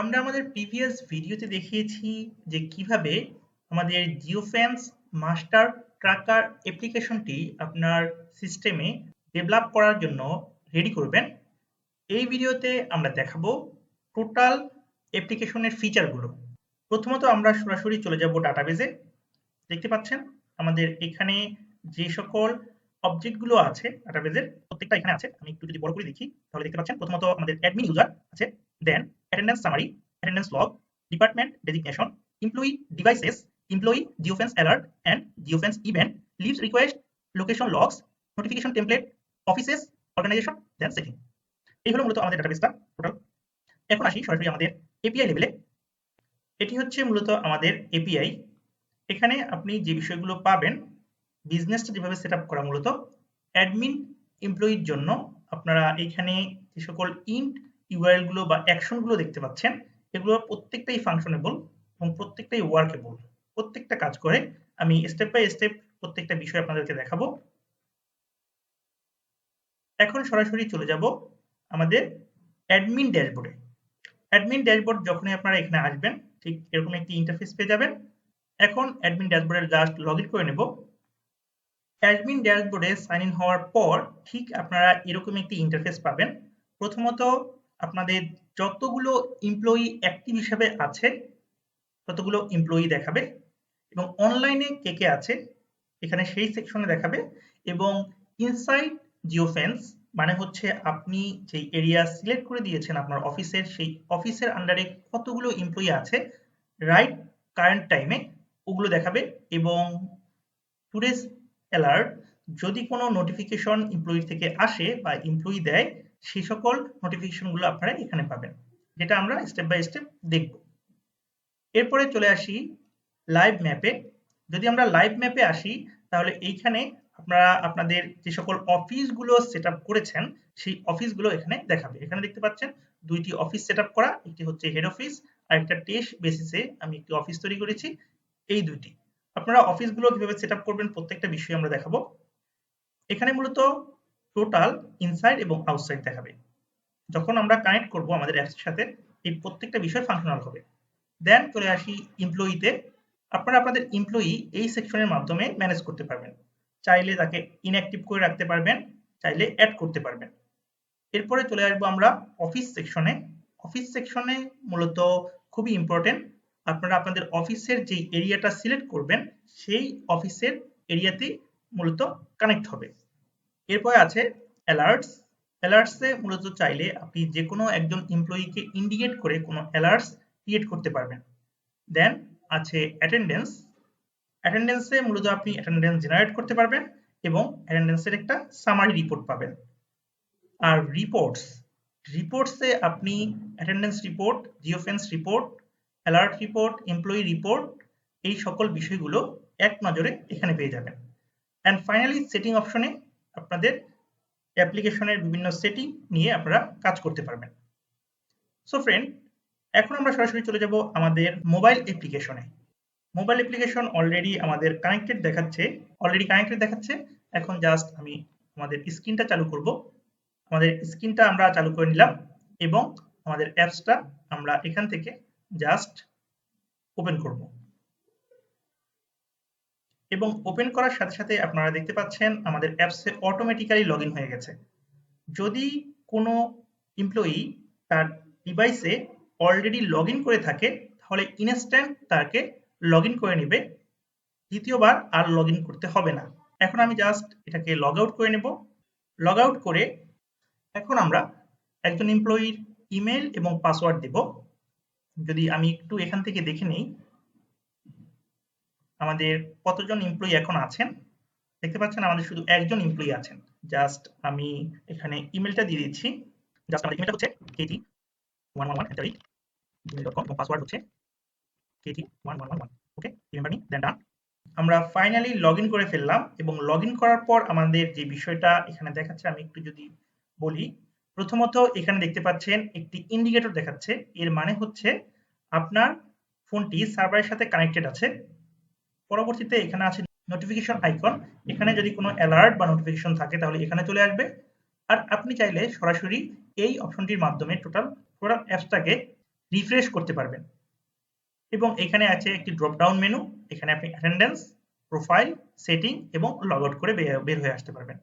আমরা আমাদের প্রিভিয়াস ভিডিওতে দেখিয়েছি যে কীভাবে আমাদের জিওফেন্স মাস্টার ট্র্যাকার অ্যাপ্লিকেশনটি আপনার সিস্টেমে ডেভেলপ করার জন্য রেডি করবেন। এই ভিডিওতে আমরা দেখাবো টোটাল অ্যাপ্লিকেশনের ফিচারগুলো প্রথমত আমরা সরাসরি চলে যাব ডাটাবেজে দেখতে পাচ্ছেন, আমাদের এখানে যে সকল অবজেক্টগুলো আছে ডাটাবেজের প্রত্যেকটা এখানে আছে। আমি একটু যদি বড় করে দেখি, তাহলে দেখতে পাচ্ছেন, প্রথমত আমাদের অ্যাডমিন ইউজার আছে। দেন attendance summary, attendance log, department designation, employee devices, employee geofence alert and geofence event, leaves request, location logs, notification template, offices, organization, then setting. এই হলো মূলত আমাদের ডাটাবেসটা টোটাল এখন আসি সরাসরি আমাদের এপিআই লেভেলে এটি হচ্ছে মূলত আমাদের এপিআই এখানে আপনি যে বিষয়গুলো পাবেন বিজনেসটা যেভাবে সেট করা মূলত অ্যাডমিন এমপ্লয়ির জন্য আপনারা এখানে যে সকল ইন্ট ইউআরএলগুলো বা অ্যাকশনগুলো দেখতে পাচ্ছেন, এগুলো প্রত্যেকটাই ফাংশনেবল এবং প্রত্যেকটাই ওয়ার্কেবল প্রত্যেকটা কাজ করে আমি স্টেপ বাই স্টেপ প্রত্যেকটা বিষয় আপনাদেরকে দেখাবো। এখন সরাসরি চলে যাব আমাদের অ্যাডমিন ড্যাশবোর্ডে অ্যাডমিন ড্যাশবোর্ড যখনই আপনারা এখানে আসবেন, ঠিক এরকম একটি ইন্টারফেস পেয়ে যাবেন। এখন অ্যাডমিন ড্যাশবোর্ডের জাস্ট লগ ইন করে নেব। অ্যাডমিন ড্যাশবোর্ডে সাইন ইন হওয়ার পর ঠিক আপনারা এরকম একটি ইন্টারফেস পাবেন। প্রথমত আপনাদের যতগুলো এমপ্লয়ি অ্যাক্টিভ হিসাবে আছে, ততগুলো এমপ্লয়ি দেখাবে এবং অনলাইনে কে কে আছে, এখানে সেই সেকশনে দেখাবে এবং ইনসাইড জিওফেন্স মানে হচ্ছে আপনি যে এরিয়া সিলেক্ট করে দিয়েছেন আপনার অফিসের, সেই অফিসের আন্ডারে কতগুলো এমপ্লয়ি আছে রাইট কারেন্ট টাইমে ওগুলো দেখাবে এবং টুডেস অ্যালার্ট যদি কোনো নোটিফিকেশন এমপ্লয়ি থেকে আসে বা এমপ্লয়ি দেয় সেই সকল নোটিফিকেশনগুলো আপনারা এখানে পাবেন, যেটা আমরা স্টেপ বাই স্টেপ দেখব। এরপরে চলে আসি লাইভ ম্যাপে যদি আমরা লাইভ ম্যাপে আসি, তাহলে এইখানে আপনারা আপনাদের যে সকল অফিসগুলো সেট আপ করেছেন, সেই অফিসগুলো এখানে দেখাবে। এখানে দেখতে পাচ্ছেন দুইটি অফিস সেট আপ করা, একটি হচ্ছে হেড অফিস আর একটা টেস্ট বেসিসে আমি একটি অফিস তৈরি করেছি, এই দুইটি। আপনারা অফিসগুলো কীভাবে সেট আপ করবেন, প্রত্যেকটা বিষয় আমরা দেখাবো। এখানে মূলত টোটাল ইনসাইড এবং আউটসাইড দেখাবে। যখন আমরা কানেক্ট করব আমাদের অ্যাপসের সাথে, এই প্রত্যেকটা বিষয় ফাংশনাল হবে। দেন চলে আসি এমপ্লয়িতে আপনারা আপনাদের এমপ্লয়ি এই সেকশনের মাধ্যমে ম্যানেজ করতে পারবেন। চাইলে তাকে ইনঅ্যাক্টিভ করে রাখতে পারবেন, চাইলে অ্যাড করতে পারবেন। এরপরে চলে আসব আমরা অফিস সেকশনে অফিস সেকশনে মূলত খুবই ইম্পর্টেন্ট আপনারা আপনাদের অফিসের যে এরিয়াটা সিলেক্ট করবেন, সেই অফিসের এরিয়াতে মূলত কানেক্ট হবে। এরপরে আছে অ্যালার্টস অ্যালার্টসে মূলত চাইলে আপনি যে কোনো একজন এমপ্লয়িকে ইন্ডিকেট করে কোনো অ্যালার্টস ক্রিয়েট করতে পারবেন। দেন আছে অ্যাটেন্ডেন্স অ্যাটেন্ডেন্সে মূলত আপনি অ্যাটেন্ডেন্স জেনারেট করতে পারবেন এবং অ্যাটেন্ডেন্সের একটা সামারি রিপোর্ট পাবেন। আর রিপোর্টস রিপোর্টসে আপনি attendance report geofence report alert report employee report এই সকল বিষয়গুলো এক নজরে এখানে পেয়ে যাবেন। অ্যান্ড ফাইনালি সেটিং অপশনে আপনাদের অ্যাপ্লিকেশনের বিভিন্ন সেটিং নিয়ে আপনারা কাজ করতে পারবেন। সো ফ্রেন্ড এখন আমরা সরাসরি চলে যাব আমাদের মোবাইল অ্যাপ্লিকেশনে মোবাইল অ্যাপ্লিকেশন অলরেডি আমাদের কানেক্টেড দেখাচ্ছে অলরেডি কানেক্টেড দেখাচ্ছে। এখন জাস্ট আমি আমাদের স্ক্রিনটা চালু করব। আমাদের স্ক্রিনটা আমরা চালু করে নিলাম এবং আমাদের অ্যাপসটা আমরা এখান থেকে জাস্ট ওপেন করব। এবং ওপেন করার সাথে সাথে আপনারা দেখতে পাচ্ছেন আমাদের অ্যাপসে অটোমেটিক্যালি লগ হয়ে গেছে। যদি কোনো এমপ্লয়ি তার ডিভাইসে অলরেডি লগ করে থাকে, তাহলে ইনস্ট্যান্ট তাকে লগ করে নেবে। দ্বিতীয়বার আর লগ করতে হবে না। এখন আমি জাস্ট এটাকে লগ আউট করে নেব। লগ আউট করে এখন আমরা একজন এমপ্লয়ির ইমেল এবং পাসওয়ার্ড দেব। যদি আমি একটু এখান থেকে দেখে নিই আমাদের কতজন এমপ্লয়ি এখন আছেন? দেখতে পাচ্ছেন আমাদের শুধু একজন এমপ্লয়ি আছেন। জাস্ট আমি এখানে ইমেলটা দিয়ে দিচ্ছি। জাস্ট আমাদের ইমেলটা হচ্ছে KT one one one at gmail dot com এবং পাসওয়ার্ড হচ্ছে KT one one one one okay remember me then done আমরা ফাইনালি লগ করে ফেললাম এবং লগ করার পর আমাদের যে বিষয়টা এখানে দেখাচ্ছে, আমি একটু যদি বলি, প্রথমত এখানে দেখতে পাচ্ছেন একটি ইন্ডিকেটর দেখাচ্ছে। এর মানে হচ্ছে আপনার ফোনটি সার্ভারের সাথে কানেক্টেড আছে। পরবর্তীতে এখানে আছে নোটিফিকেশন আইকন এখানে যদি কোনো অ্যালার্ট বা নোটিফিকেশন থাকে, তাহলে এখানে চলে আসবে। আর আপনি চাইলে সরাসরি এই অপশনটির মাধ্যমে টোটাল টোটাল অ্যাপসটাকে রিফ্রেশ করতে পারবেন। এবং এখানে আছে একটি ড্রপ ডাউন মেনু এখানে আপনি অ্যাটেন্ডেন্স প্রোফাইল সেটিং এবং লগ আউট করে বের হয়ে আসতে পারবেন।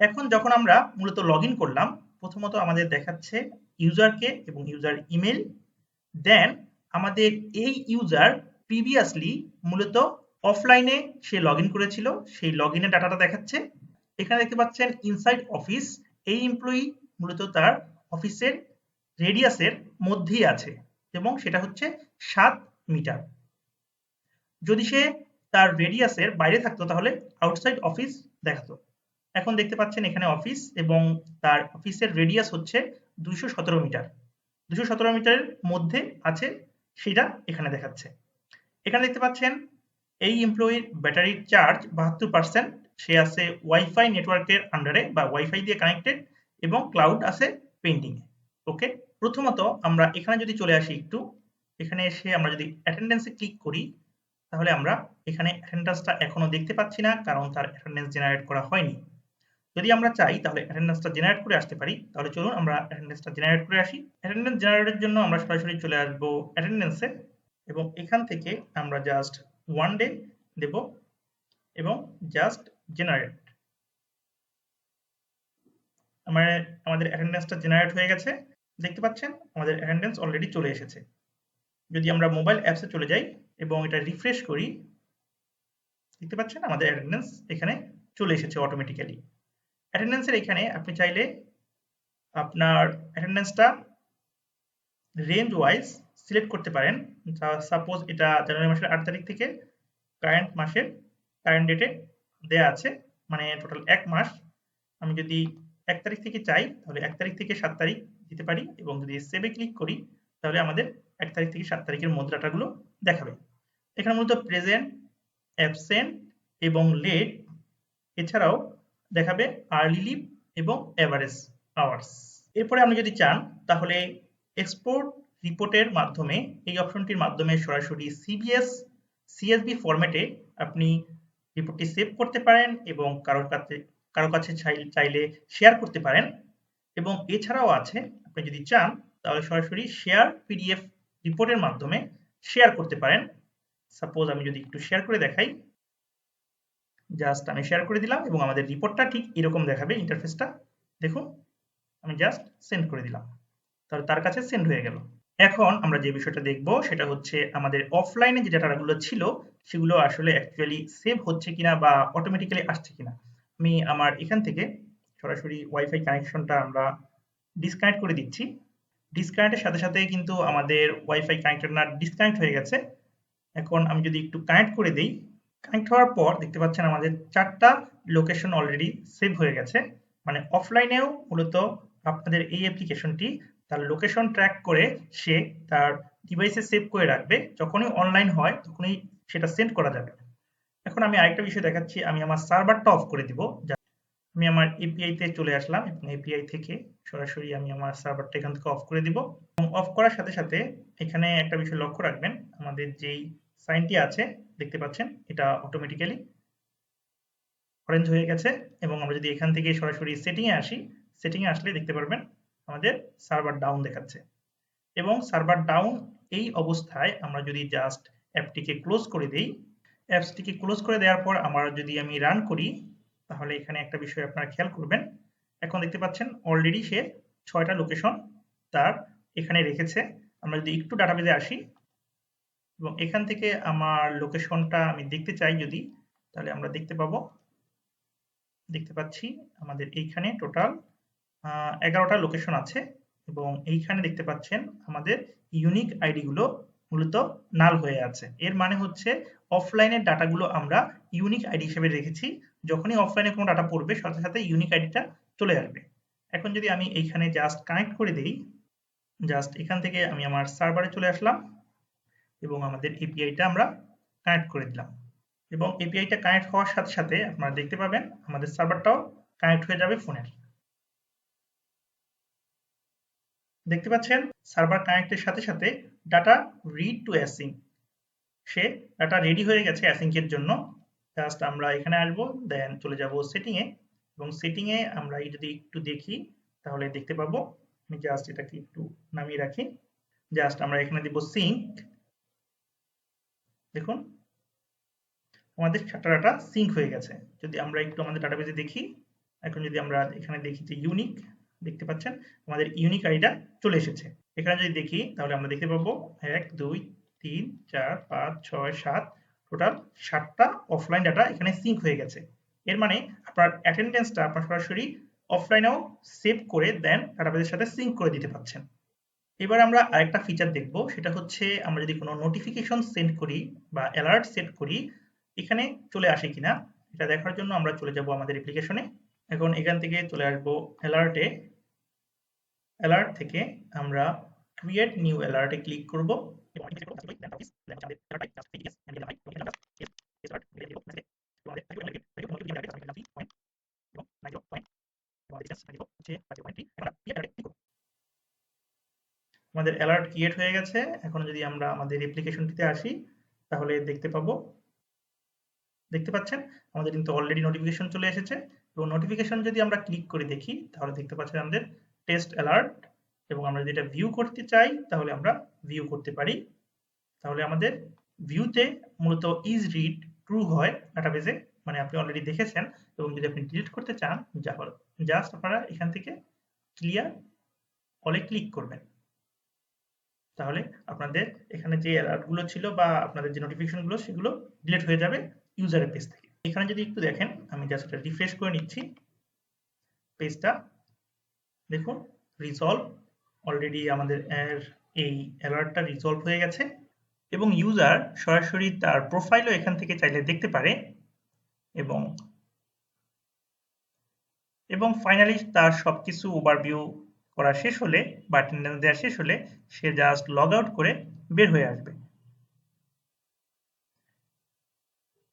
এখন যখন আমরা মূলত লগ ইন করলাম, প্রথমত আমাদের দেখাচ্ছে ইউজারকে এবং ইউজার ইমেল দেন আমাদের এই ইউজার প্রিভিয়াসলি মূলত অফলাইনে সে লগ করেছিল, সেই লগ ইনের ডাটাটা দেখাচ্ছে। এখানে দেখতে পাচ্ছেন ইনসাইড অফিস এই এমপ্লয়ি মূলত তার অফিসের রেডিয়াসের মধ্যেই আছে এবং সেটা হচ্ছে সাত মিটার। যদি সে তার রেডিয়াসের বাইরে থাকতো তাহলে আউটসাইড অফিস দেখাতো। এখন দেখতে পাচ্ছেন এখানে অফিস এবং তার অফিসের রেডিয়াস হচ্ছে দুইশো সতেরো মিটার। দুশো মিটারের মধ্যে আছে, সেটা এখানে দেখাচ্ছে। এখানে দেখতে পাচ্ছেন, এই এমপ্লয়ির ব্যাটারির চার্জ বাহাত্তর পার্সেন্ট সে আছে ওয়াইফাই নেটওয়ার্কের আন্ডারে বা ওয়াইফাই দিয়ে কানেক্টেড এবং ক্লাউড আছে পেন্টিং ওকে প্রথমত আমরা এখানে যদি চলে আসি একটু, এখানে এসে আমরা যদি অ্যাটেন্ডেন্সে ক্লিক করি, তাহলে আমরা এখানে অ্যাটেন্ডেন্সটা এখনও দেখতে পাচ্ছি না, কারণ তার অ্যাটেন্ডেন্স জেনারেট করা হয়নি। যদি আমরা চাই, তাহলে অ্যাটেন্ডেন্সটা জেনারেট করে আসতে পারি। তাহলে চলুন আমরা অ্যাটেন্ডেন্সটা জেনারেট করে আসি। অ্যাটেন্ডেন্স জেনারেটের জন্য আমরা সরাসরি চলে আসব অ্যাটেন্ডেন্সে এবং এখান থেকে আমরা জাস্ট ওয়ান ডে দেব এবং জাস্ট জেনারেট আমার, আমাদের অ্যাটেন্ডেন্সটা জেনারেট হয়ে গেছে, দেখতে পাচ্ছেন? আমাদের অ্যাটেন্ডেন্স অলরেডি চলে এসেছে। যদি আমরা মোবাইল অ্যাপসে চলে যাই এবং এটা রিফ্রেশ করি, দেখতে পাচ্ছেন? আমাদের অ্যাটেন্ডেন্স এখানে চলে এসেছে অটোমেটিক্যালি অ্যাটেন্ডেন্সের এখানে আপনি চাইলে আপনার অ্যাটেন্ডেন্সটা রেঞ্জ ওয়াইজ সিলেক্ট করতে পারেন। সাপোজ এটা জানুয়ারি মাসের আট তারিখ থেকে কারেন্ট মাসের কারেন্ট ডেটে দেয়া আছে মানে টোটাল এক মাস। আমি যদি এক তারিখ থেকে চাই, তাহলে এক তারিখ থেকে সাত তারিখ দিতে পারি এবং যদি সেভে ক্লিক করি, তাহলে আমাদের এক তারিখ থেকে সাত তারিখের মুদ্রাটাগুলো দেখাবে। এখানে মূলত প্রেজেন্ট অ্যাবসেন্ট এবং লেট এছাড়াও দেখাবে আর্লি লিভ এবং এভারেজ আওয়ার্স এরপরে আপনি যদি চান, তাহলে এক্সপোর্ট রিপোর্টের মাধ্যমে, এই অপশনটির মাধ্যমে সরাসরি সিবিএস সিএসবি ফরম্যাটে আপনি রিপোর্টটি সেভ করতে পারেন এবং কারোর কাছে, কারও কাছে চাইলে শেয়ার করতে পারেন। এবং এছাড়াও আছে, আপনি যদি চান, তাহলে সরাসরি শেয়ার পিডিএফ রিপোর্টের মাধ্যমে শেয়ার করতে পারেন। সাপোজ আমি যদি একটু শেয়ার করে দেখাই। জাস্ট আমি শেয়ার করে দিলাম এবং আমাদের রিপোর্টটা ঠিক এরকম দেখাবে ইন্টারফেসটা দেখুন, আমি জাস্ট সেন্ড করে দিলাম। তাহলে তার কাছে সেন্ড হয়ে গেল। এখন আমরা যে বিষয়টা দেখব সেটা হচ্ছে আমাদের অফলাইনে যে ডাটাগুলো ছিল, সেগুলো আসলে অ্যাকচুয়ালি সেভ হচ্ছে কিনা বা অটোমেটিক্যালি আসছে কিনা। আমি আমার এখান থেকে সরাসরি ওয়াইফাই কানেকশনটা আমরা ডিসকানেক্ট করে দিচ্ছি। ডিসকানেক্টের সাথে সাথে কিন্তু আমাদের ওয়াইফাই কানেক্টেড না ডিসকানেক্ট হয়ে গেছে। এখন আমি যদি একটু কানেক্ট করে দিই কানেক্ট হওয়ার পর দেখতে পাচ্ছেন আমাদের চারটা লোকেশন অলরেডি সেভ হয়ে গেছে। মানে অফলাইনেও মূলত আপনাদের এই অ্যাপ্লিকেশনটি তার লোকেশন ট্র্যাক করে সে তার ডিভাইসে সেভ করে রাখবে। যখনই অনলাইন হয়, তখনই সেটা সেন্ড করা যাবে। এখন আমি আরেকটা বিষয় দেখাচ্ছি। আমি আমার সার্ভারটা অফ করে দিব। আমি আমার এপিআই তে চলে আসলাম এবং এপিআই থেকে সরাসরি আমি আমার সার্ভারটা এখান থেকে অফ করে দিব। এবং অফ করার সাথে সাথে এখানে একটা বিষয় লক্ষ্য রাখবেন। আমাদের যেই সাইনটি আছে, দেখতে পাচ্ছেন? এটা অটোমেটিক্যালি অরেঞ্জ হয়ে গেছে এবং আমরা যদি এখান থেকে সরাসরি সেটিংয়ে আসি সেটিংয়ে আসলে দেখতে পারবেন আমাদের সার্ভার ডাউন দেখাচ্ছে। এবং সার্ভার ডাউন এই অবস্থায় আমরা যদি জাস্ট অ্যাপটিকে ক্লোজ করে দিই অ্যাপসটিকে ক্লোজ করে দেওয়ার পর আমরা যদি আমি রান করি, তাহলে এখানে একটা বিষয় আপনারা খেয়াল করবেন। এখন দেখতে পাচ্ছেন অলরেডি সে ছয়টা লোকেশন তার এখানে রেখেছে। আমরা যদি একটু ডাটাবেজে আসি, এবং এখান থেকে আমার লোকেশনটা আমি দেখতে চাই যদি, তাহলে আমরা দেখতে পাবো। দেখতে পাচ্ছি আমাদের এইখানে টোটাল এগারোটা লোকেশন আছে এবং এইখানে দেখতে পাচ্ছেন আমাদের ইউনিক আইডিগুলো মূলত নাল হয়ে আছে। এর মানে হচ্ছে অফলাইনের ডাটাগুলো আমরা ইউনিক আইডি হিসেবে রেখেছি। যখনই অফলাইনে কোনো ডাটা পড়বে, সাথে সাথে ইউনিক আইডিটা চলে আসবে। এখন যদি আমি এইখানে জাস্ট কানেক্ট করে দিই জাস্ট এখান থেকে আমি আমার সার্ভারে চলে আসলাম এবং আমাদের এপিআইটা আমরা কানেক্ট করে দিলাম। এবং এপিআইটা কানেক্ট হওয়ার সাথে সাথে আপনারা দেখতে পাবেন আমাদের সার্ভারটাও কানেক্ট হয়ে যাবে ফোনের দেখতে পাচ্ছেন সার্ভার কানেক্টের সাথে সাথে ডাটা রিড টু অ্যাসিং সে ডাটা রেডি হয়ে গেছে অ্যাসিংকের জন্য। জাস্ট আমরা এখানে আসব দেন চলে যাব সেটিংয়ে এবং সেটিংয়ে আমরা যদি একটু দেখি, তাহলে দেখতে পাবো। আমি জাস্ট এটাকে একটু নামিয়ে রাখি। জাস্ট আমরা এখানে দিব সিঙ্ক দেখুন, আমাদের ডাটা সিঙ্ক হয়ে গেছে। যদি আমরা একটু আমাদের ডাটাবেজে দেখি, এখন যদি আমরা এখানে দেখি যে ইউনিক দেখতে পাচ্ছেন, আমাদের ইউনিক আইডিটা চলে এসেছে। এখানে যদি দেখি, তাহলে আমরা দেখতে পাবো এক, দুই, তিন, চার, পাঁচ, ছয়, সাত টোটাল সাতটা অফলাইন ডাটা এখানে সিঙ্ক হয়ে গেছে। এর মানে আপনার অ্যাটেন্ডেন্সটা আপনার সরাসরি অফলাইনেও সেভ করে দেন ডাটাবেজের সাথে সিঙ্ক করে দিতে পারছেন। এবার আমরা আরেকটা ফিচার দেখব, সেটা হচ্ছে আমরা যদি কোনো নোটিফিকেশন সেন্ড করি বা অ্যালার্ট সেট করি, এখানে চলে আসে কিনা, এটা দেখার জন্য আমরা চলে যাব আমাদের অ্যাপ্লিকেশনে এখন এখান থেকে চলে আসব অ্যালার্টে। অ্যালার্ট থেকে আমরা ক্রিয়েট নিউ অ্যালার্টে ক্লিক করব। আমাদের অ্যালার্ট ক্রিয়েট হয়ে গেছে। এখন যদি আমরা আমাদের অ্যাপ্লিকেশনটিতে আসি, তাহলে দেখতে পাবো। দেখতে পাচ্ছেন? আমাদের কিন্তু অলরেডি নোটিফিকেশন চলে এসেছে। এবং নোটিফিকেশন যদি আমরা ক্লিক করে দেখি, তাহলে দেখতে পাচ্ছেন আমাদের টেস্ট অ্যালার্ট এবং আমরা যদি এটা ভিউ করতে চাই, তাহলে আমরা ভিউ করতে পারি। তাহলে আমাদের ভিউতে মূলত ইজ রিড ট্রু হয় ডাটাবেজে মানে আপনি অলরেডি দেখেছেন এবং যদি আপনি ডিলিট করতে চান, যা হল জাস্ট আপনারা এখান থেকে ক্লিয়ার অলে ক্লিক করবেন। তাহলে আপনাদের এখানে যে অ্যালার্টগুলো ছিল বা আপনাদের যে নোটিফিকেশনগুলো সেগুলো ডিলিট হয়ে যাবে ইউজারের পেজ থেকে। এখানে যদি একটু দেখেন, আমি জাস্ট রিফ্রেশ করে নিচ্ছি। পেজটা দেখুন রিজলভ অলরেডি আমাদের এই অ্যালার্টটা রিজলভ হয়ে গেছে। এবং ইউজার সরাসরি তার প্রোফাইলও এখান থেকে চাইলে দেখতে পারে। এবং এবং ফাইনালি তার সবকিছু ওভারভিউ করা শেষ হলে বা অ্যাটেন্ডেন্স দেওয়া শেষ হলে সে জাস্ট লগ আউট করে বের হয়ে আসবে।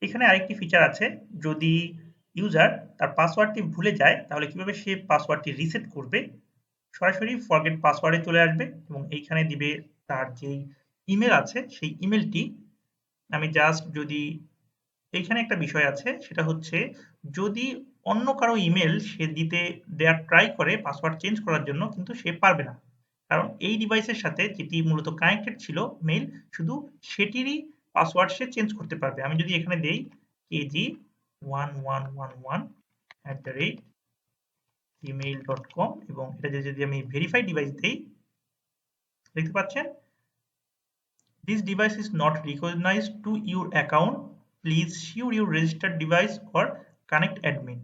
এখানে আরেকটি ফিচার আছে, যদি ইউজার তার পাসওয়ার্ডটি ভুলে যায়, তাহলে কীভাবে সে পাসওয়ার্ডটি রিসেট করবে? সরাসরি ফরগেট পাসওয়ার্ডে চলে আসবে এবং এইখানে দিবে তার যেই ইমেল আছে, সেই ইমেলটি আমি জাস্ট যদি এইখানে একটা বিষয় আছে, সেটা হচ্ছে যদি অন্য কারও ইমেল সে দিতে, দেওয়ার ট্রাই করে পাসওয়ার্ড চেঞ্জ করার জন্য, কিন্তু সে পারবে না। কারণ এই ডিভাইসের সাথে যেটি মূলত কানেক্টেড ছিল মেইল শুধু সেটিরই পাসওয়ার্ড সে চেঞ্জ করতে পারবে। আমি যদি এখানে দেই KG one one one one at rate dot com এবং এটা যদি আমি ভেরিফাই ডিভাইস দেই, দেখতে পাচ্ছেন? This device is not recognized to your account please sure your registered device or connect admin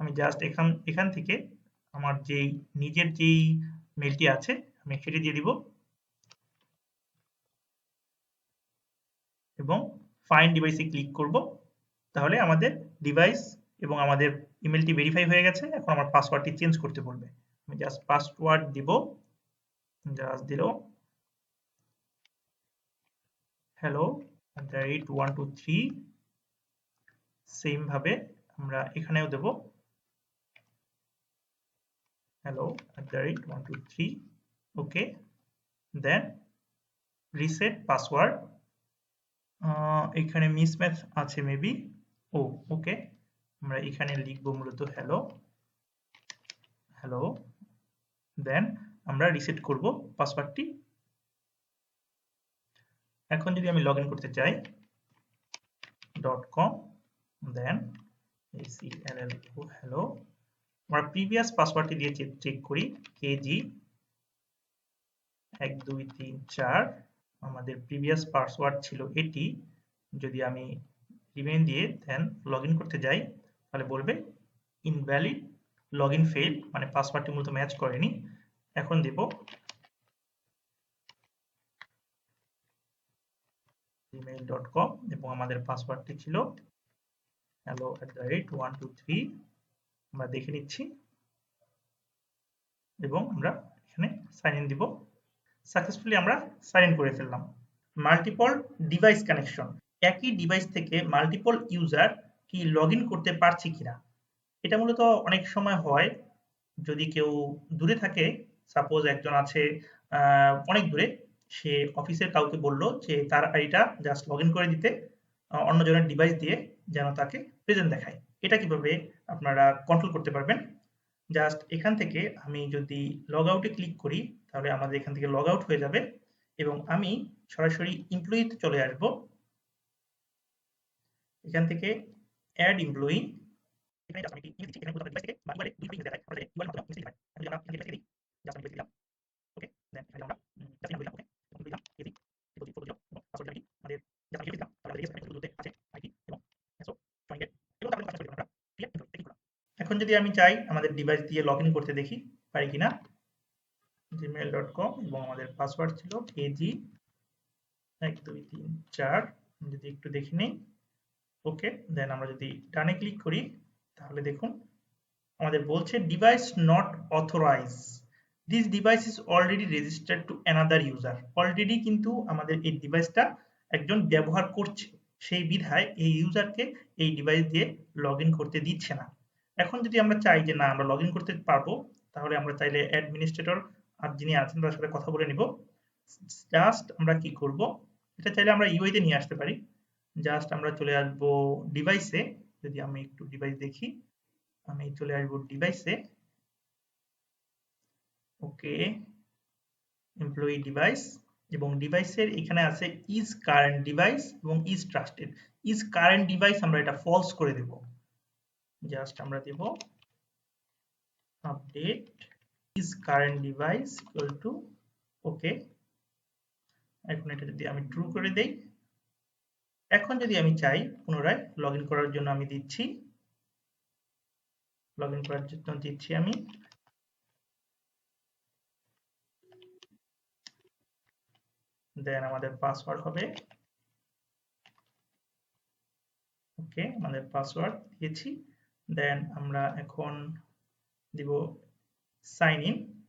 আমি জাস্ট এখান এখান থেকে আমার যেই, নিজের যেই মেলটি আছে, আমি সেটি দিয়ে দিব। এবং ফাইন ডিভাইসে ক্লিক করব, তাহলে আমাদের ডিভাইস এবং আমাদের ইমেলটি ভেরিফাই হয়ে গেছে, এখন আমার পাসওয়ার্ডটি চেঞ্জ করতে বলবে। আমি জাস্ট পাসওয়ার্ড দিব জাস্ট দিল। Hello the rate one two three same ভাবে আমরা এখানেও দেব। Hello at the rate 123 okay then reset password এখানে মিসম্যাচ আছে মেবি ও ওকে আমরা এখানে লিখব মূলত হ্যালো হ্যালো দেন আমরা রিসেট করব পাসওয়ার্ডটি এখন যদি আমি লগ করতে চাই dot com then acllo hello আমরা প্রিভিয়াস পাসওয়ার্ডটি দিয়ে চেক করি কেজি এক, দুই, তিন, চার। আমাদের প্রিভিয়াস পাসওয়ার্ড ছিল এটি। যদি আমি রিমেন দিয়ে দেন লগ করতে যাই, তাহলে বলবে ইনভ্যালিড লগ ইন ফেল মানে পাসওয়ার্ডটি মূলত ম্যাচ করেনি। এখন দেব জিমেইল ডট কম এবং আমাদের পাসওয়ার্ডটি ছিল hello at the rate one two three আমরা দেখে নিচ্ছি এবং আমরা এখানে সাইন ইন দিব। সাকসেসফুলি আমরা সাইন ইন করে ফেললাম। মাল্টিপল ডিভাইস কানেকশন একই ডিভাইস থেকে মাল্টিপল ইউজার কি লগ করতে পারছে কিনা। এটা মূলত অনেক সময় হয়, যদি কেউ দূরে থাকে সাপোজ একজন আছে অনেক দূরে, সে অফিসের কাউকে বলল যে তার আইডিটা জাস্ট লগ করে দিতে অন্যজনের ডিভাইস দিয়ে যেন তাকে প্রেজেন্ট দেখায়। এটা কীভাবে আপনারা কন্ট্রোল করতে পারবেন? জাস্ট এখান থেকে আমি যদি লগ আউটে ক্লিক করি তাহলে আমাদের এখান থেকে লগ আউট হয়ে যাবে এবং আমি সরাসরি এমপ্লয়িতে চলে আসব। এখান থেকে অ্যাড এমপ্লয়ি এখানে যদি আমি চাই আমাদের ডিভাইস দিয়ে লগইন করতে দেখি, পারি কিনা gmail.com এবং আমাদের পাসওয়ার্ড ছিল এজি এক, দুই, তিন, চার। যদি একটু দেখে নিই ওকে দেন আমরা যদি ডানে ক্লিক করি, তাহলে দেখুন, আমাদের বলছে device not authorize this device is already registered to another user already কিন্তু আমাদের এই ডিভাইসটা একজন ব্যবহার করছে। সেই বিধায় এই ইউজারকে এই ডিভাইস দিয়ে লগ করতে দিচ্ছে না। এখন যদি আমরা চাই যে না, আমরা লগ করতে পারব, তাহলে আমরা চাইলে অ্যাডমিনিস্ট্রেটর আর যিনি আছেন তার সাথে কথা বলে নিব। জাস্ট আমরা কি করব? এটা চাইলে আমরা ইউআইতে নিয়ে আসতে পারি। জাস্ট আমরা চলে আসব ডিভাইসে যদি আমি একটু ডিভাইস দেখি, আমি চলে আসব ডিভাইসে ওকে এমপ্লয়ি ডিভাইস এবং ডিভাইসের এখানে আছে ইজ কারেন্ট ডিভাইস এবং is trusted is current device আমরা এটা ফলস করে দেব। জাস্ট আমরা দেব update is current device equal to okay এখন এটা যদি আমি ট্রু করে দেই, এখন যদি আমি চাই পুনরায় লগ করার জন্য আমি দিচ্ছি লগ করার জন্য দিচ্ছি আমি দেন আমাদের পাসওয়ার্ড হবে ওকে আমাদের পাসওয়ার্ড দিয়েছি দেন আমরা এখন দিব সাইন ইন।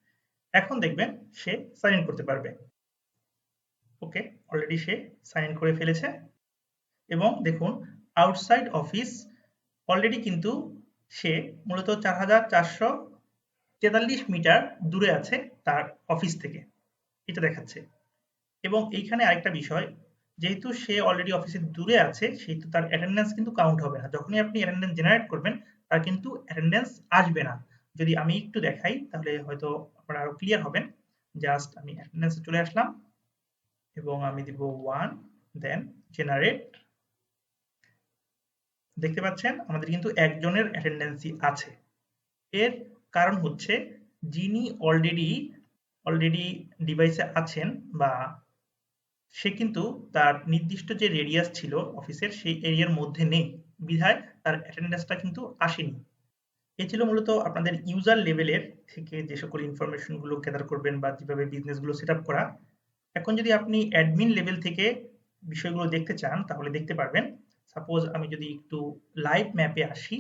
এখন দেখবেন সে সাইন ইন করতে পারবে। ওকে অলরেডি সে সাইন ইন করে ফেলেছে। এবং দেখুন আউটসাইড অফিস অলরেডি কিন্তু সে মূলত চার হাজার চারশো তেতাল্লিশ মিটার দূরে আছে তার অফিস থেকে। এটা দেখাচ্ছে। এবং এইখানে আরেকটা বিষয়, যেহেতু সে অলরেডি অফিসে দূরে আছে, সেহেতু তার অ্যাটেন্ডেন্স কিন্তু কাউন্ট হবে না। যখনই আপনি অ্যাটেন্ডেন্স জেনারেট করবেন, তার কিন্তু অ্যাটেন্ডেন্স আসবে না। যদি আমি একটু দেখাই, তাহলে হয়তো আপনারা আরও ক্লিয়ার হবেন। জাস্ট আমি অ্যাটেন্ডেন্সে চলে আসলাম। এবং আমি দিব ওয়ান দেন জেনারেট দেখতে পাচ্ছেন, আমাদের কিন্তু একজনের অ্যাটেন্ডেন্সি আছে। এর কারণ হচ্ছে, যিনি অলরেডি অলরেডি ডিভাইসে আছেন বা সে কিন্তু তার নির্দিষ্ট যে রেডিয়াস ছিল অফিসের সেই এরিয়ার মধ্যে নেই। বিধায় তার অ্যাটেন্ডেন্সটা কিন্তু আসেনি। এ ছিল মূলত আপনাদের ইউজার লেভেলের থেকে যে সকল ইনফরমেশনগুলো গ্যাদার করবেন বা যেভাবে বিজনেসগুলো সেট আপ করা। এখন যদি আপনি অ্যাডমিন লেভেল থেকে বিষয়গুলো দেখতে চান, তাহলে দেখতে পারবেন। সাপোজ আমি যদি একটু লাইভ ম্যাপে আসি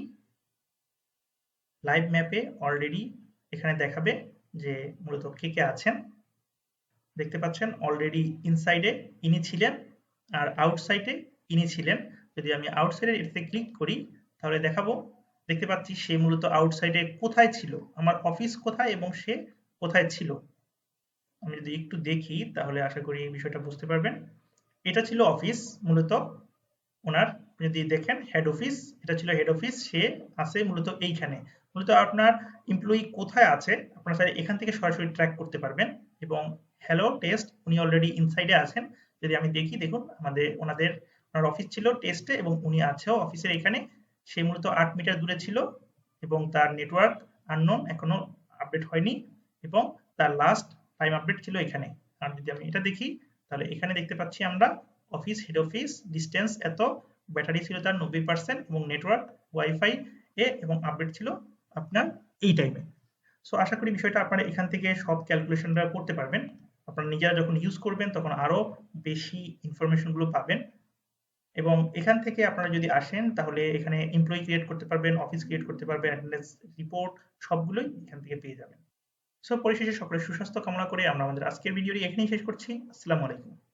লাইভ ম্যাপে অলরেডি এখানে দেখাবে যে মূলত কে কে আছেন। দেখতে পাচ্ছেন অলরেডি ইনসাইডে ইনি ছিলেন আর আউটসাইডে ইনি ছিলেন। যদি আমি আউটসাইডে এটাতে ক্লিক করি, তাহলে দেখাবো দেখতে পাচ্ছি সে মূলত আউটসাইডে কোথায় ছিল? আমার অফিস কোথায় এবং সে কোথায় ছিল? আমি যদি একটু দেখি, তাহলে আশা করি এই বিষয়টা বুঝতে পারবেন। এটা ছিল অফিস মূলত ওনার যদি দেখেন হেড অফিস এটা ছিল হেড অফিস সে আছে মূলত এইখানে। মূলত আপনার এমপ্লয়ি কোথায় আছে, আপনার স্যার এখান থেকে সরাসরি ট্র্যাক করতে পারবেন। এবং হ্যালো টেস্ট উনি অলরেডি ইনসাইডে আছেন। যদি আমি দেখি, দেখুন, আমাদের, ওনাদের, ওনার অফিস ছিল টেস্টে এবং উনি আছেও অফিসের এখানে। সে মূলত আট মিটার দূরে ছিল এবং তার নেটওয়ার্ক আননোন এখনও আপডেট হয়নি এবং তার লাস্ট টাইম আপডেট ছিল এখানে। আর যদি আমি এটা দেখি, তাহলে এখানে দেখতে পাচ্ছি আমরা অফিস হেড অফিস ডিস্টেন্স এত ব্যাটারি ছিল তার নব্বই পার্সেন্ট এবং নেটওয়ার্ক ওয়াইফাই এ এবং আপডেট ছিল আপনার এই টাইমে সো আশা করি বিষয়টা আপনারা এখান থেকে সব ক্যালকুলেশনটা করতে পারবেন। আপনারা নিজেরা যখন ইউজ করবেন, তখন আরও বেশি ইনফরমেশনগুলো পাবেন। এবং এখান থেকে আপনারা যদি আসেন, তাহলে এখানে এমপ্লয়ি ক্রিয়েট করতে পারবেন অফিস ক্রিয়েট করতে পারবেন অ্যাটেন্ডেন্স রিপোর্ট সবগুলোই এখান থেকে পেয়ে যাবেন। সো পরিশেষে সকলের সুস্বাস্থ্য কামনা করে আমরা আমাদের আজকের ভিডিওটি এখানেই শেষ করছি। আসসালামু আলাইকুম।